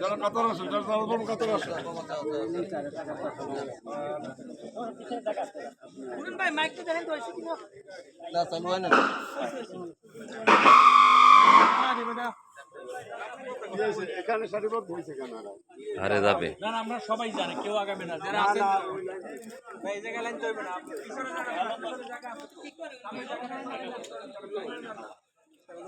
যারা কাতার আছে যারা কাতার আছে। ভাই মাইকটা দেখেন তো হয়েছে কিনা না চালু হয় না। হারে যাবে। না না আমরা সবাই জানি কেউ আগাবে না। যারা এই লাইন না। পিছনে জায়গা আছে। এ,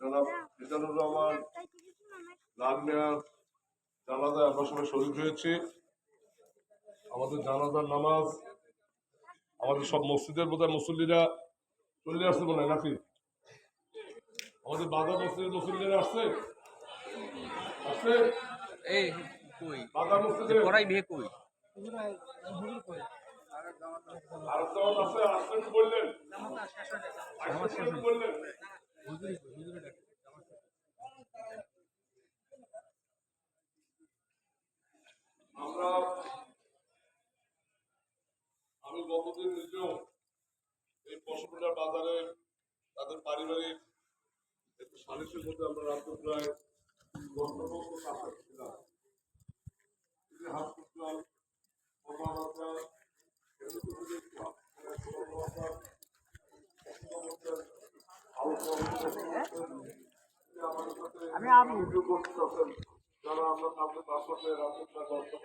জনাব মিজানুর রহমান লাল মিয়ার জানাজায় আমরা সবাই শরীর হয়েছি। আমাদের জানাজার নামাজ আমাদের সব মসজিদের বোধহয় মুসল্লিরা চলে আসছে মনে হয় নাকি? আমাদের বাজার মসজিদের মুসল্লিরা আসছে? আসছে? এই কই? বাজার মসজিদে কড়াই বিয়ে কই? আর কেমন আছে আসলে বললেন। বললেন আমরা আমি গতদিন নিজেও এই পশুপুরার বাজারে তাদের পারিবারিক একটু সালিশের মধ্যে আমরা রাত্রে প্রায় হাসপাতাল আমি আমি যারা আমরা কাউকে পাসপোর্টে রাজনীতি করতে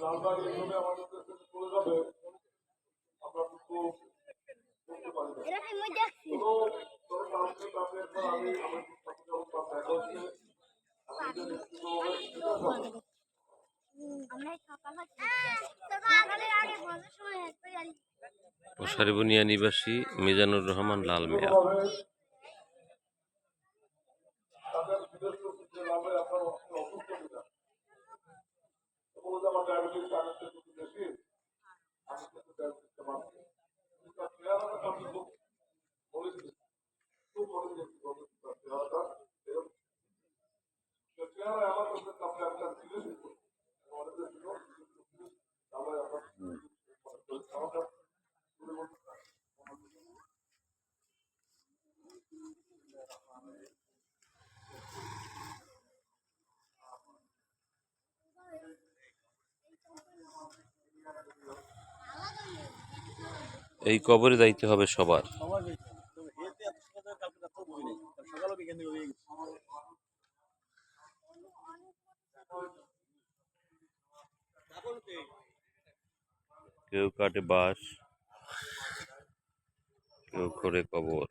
লালবাগ নিবাসী মিজানুর রহমান লাল মিয়া। বলতে আমার ডায়াবেটিস একটু বেশি আমি কিন্তু ডায়াবেটিসটা মানছি এই কবরে যাইতে হবে সবার। কেউ কাটে বাস কেউ করে কবর।